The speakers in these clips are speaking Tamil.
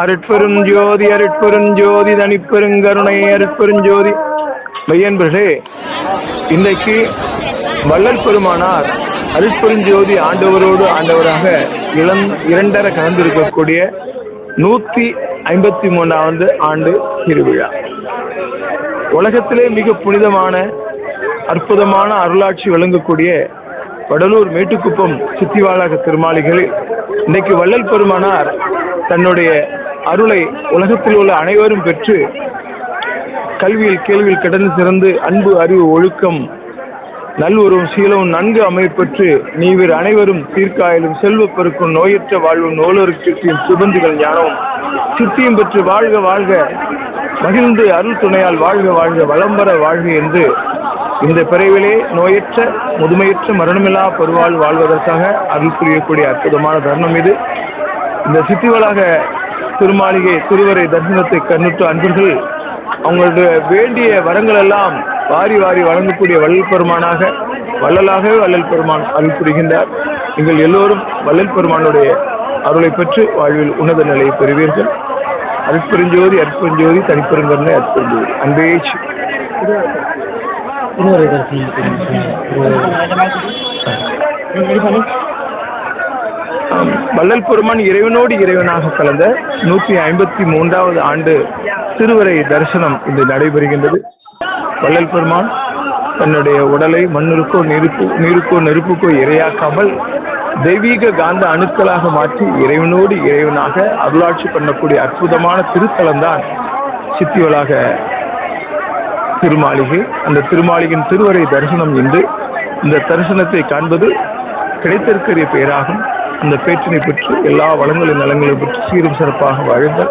அருட்பெரும் ஜோதி அருட்பெரும் ஜோதி தனிப்பெருங்கருணை அருட்பெரும் ஜோதி. மையன்பர்களே இன்றைக்கு வள்ளல் பெருமானார் அருட்பெருஞ்சோதி ஆண்டவரோடு ஆண்டவராக இளம் இரண்டரை கலந்திருக்கக்கூடிய நூத்தி ஐம்பத்தி மூணாவது ஆண்டு திருவிழா. உலகத்திலே மிக புனிதமான அற்புதமான அருளாட்சி வழங்கக்கூடிய வடலூர் மேட்டுக்குப்பம் சித்திவாழக திருமாளிகளில் இன்றைக்கு வள்ளல் பெருமானார் தன்னுடைய அருளை உலகத்தில் உள்ள அனைவரும் பெற்று கல்வியில் கேள்வியில் கடந்து சிறந்து அன்பு அறிவு ஒழுக்கம் நல்வரும் சீலவும் நன்கு அமைப்பெற்று நீவிர் அனைவரும் தீர்க்காயலும் செல்வப்பெருக்கும் நோயற்ற வாழ்வும் நூலருக்கு சுபந்திகள் ஞானமும் சித்தியும் பெற்று வாழ்க வாழ்க மகிழ்ந்து அருள் துணையால் வாழ்க வாழ்க வளம்பர வாழ்க என்று இந்த பிறவிலே நோயற்ற முதுமையற்ற மரணமில்லா பெருவாழ் வாழ்வதற்காக அருள் புரியக்கூடிய அற்புதமான தருணம் இது. இந்த சித்திவளாக திருமாளிகை திருவரை தரிசனத்தை கண்ணுற்று அன்பர்கள் அவங்களுடைய வேண்டிய வரங்கள் எல்லாம் வாரி வாரி வழங்கக்கூடிய வள்ளல் பெருமானாக வள்ளலாகவே வள்ளல் பெருமான் அருள் புரிகின்றார். நீங்கள் எல்லோரும் வள்ளல் பெருமானுடைய அருளை பெற்று வாழ்வில் உன்னத நிலையை பெறுவீர்கள். அற்பெருஞ்சோதி அற்பெருஞ்சோதி தனிப்பெருங்கருணை அற்பெருஞ்சோதி அன்பே திருவரை தரிசனம் வள்ளல் பெருமான் இறைவனோடு இறைவனாக கலந்த நூற்றி ஐம்பத்தி மூன்றாவது ஆண்டு திருவரை தரிசனம் இன்று நடைபெறுகின்றது. வள்ளல் பெருமான் தன்னுடைய உடலை மண்ணிற்கோ நெருப்பு நீருக்கோ நெருப்புக்கோ இரையாக்காமல் தெய்வீக காந்த அணுக்களாக மாற்றி இறைவனோடு இறைவனாக அருளாட்சி பண்ணக்கூடிய அற்புதமான திருத்தலம்தான் சித்திவளாக திருமாளிகை. அந்த திருமாளிகையின் திருவரை தரிசனம் இன்று. இந்த தரிசனத்தை காண்பது கிடைத்திருக்கிற பெயராகும் இந்த பேற்றினை பெற்று எல்லா வளங்களின் நலங்களையும் பெற்று சீரும் சிறப்பாக வாழ்க.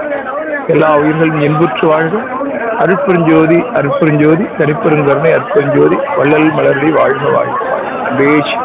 எல்லா உயிர்களும் இன்புற்று வாழ்க. அருட்பெருஞ்சோதி அருட்பெருஞ்சோதி தனிப்பெருங்கருணை அற்பெருஞ்சோதி வள்ளல் மலர்டி வாழ்க வாழ்க. வாழ்க